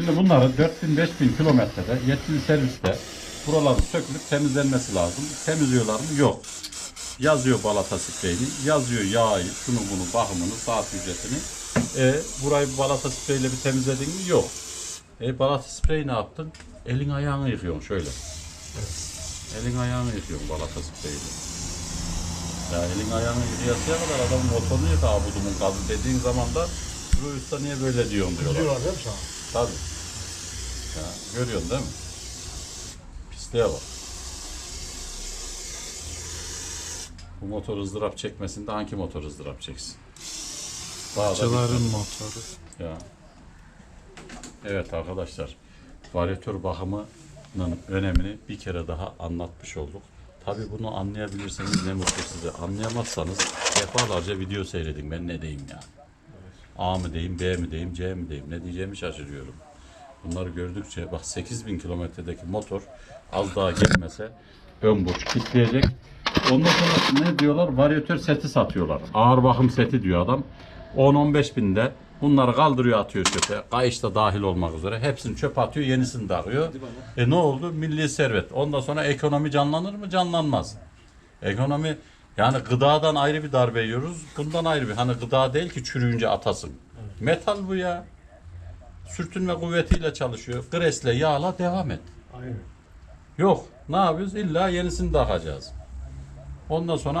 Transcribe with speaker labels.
Speaker 1: Şimdi bunları 4000-5000 kilometrede yetkili serviste buraların sökülüp temizlenmesi lazım. Temizliyorlar mı? Yok. Yazıyor balata spreyini, yazıyor yağı, şunu bunu, bakımını, saat ücretini. E, burayı balata spreyle bir temizledin mi? Yok. E, balata spreyi ne yaptın? Elin ayağını yıkıyorsun şöyle. Elin ayağını yıkıyorsun balata spreyiyle. Ya elin ayağını yıkayasıya kadar adamın motorunu yıka abudumun gazı dediğin zaman da bu usta niye böyle diyorsun diyorlar.
Speaker 2: Diyorlar değil mi sana?
Speaker 1: Tabii. Ya, görüyorsun değil mi? Pisliğe bak. Bu motor ızdırap çekmesin de hangi motor ızdırap çeksin? Bağda
Speaker 3: Çaların
Speaker 1: bitmedi.
Speaker 3: motoru.
Speaker 1: Ya. Evet arkadaşlar. Varyatör bakımının önemini bir kere daha anlatmış olduk. Tabi bunu anlayabilirseniz ne mutlu size. Anlayamazsanız defalarca video seyredin. Ben ne diyeyim ya. A mı diyeyim, B mi diyeyim, C mi diyeyim. Ne diyeceğimi şaşırıyorum. Bunları gördükçe bak 8000 kilometredeki motor az daha gelmese ön burç kilitleyecek. Ondan sonra ne diyorlar? Varyatör seti satıyorlar. Ağır bakım seti diyor adam. 10-15 binde bunları kaldırıyor atıyor çöpe. Kayış da dahil olmak üzere. Hepsini çöpe atıyor yenisini takıyor. E ne oldu? Milli servet. Ondan sonra ekonomi canlanır mı? Canlanmaz. Ekonomi yani gıdadan ayrı bir darbe yiyoruz. Bundan ayrı bir. Hani gıda değil ki çürüyünce atasın. Metal bu ya. Sürtünme kuvvetiyle çalışıyor. Gresle yağla devam et.
Speaker 2: Aynen.
Speaker 1: Yok. Ne yapıyoruz? İlla yenisini takacağız. Ondan sonra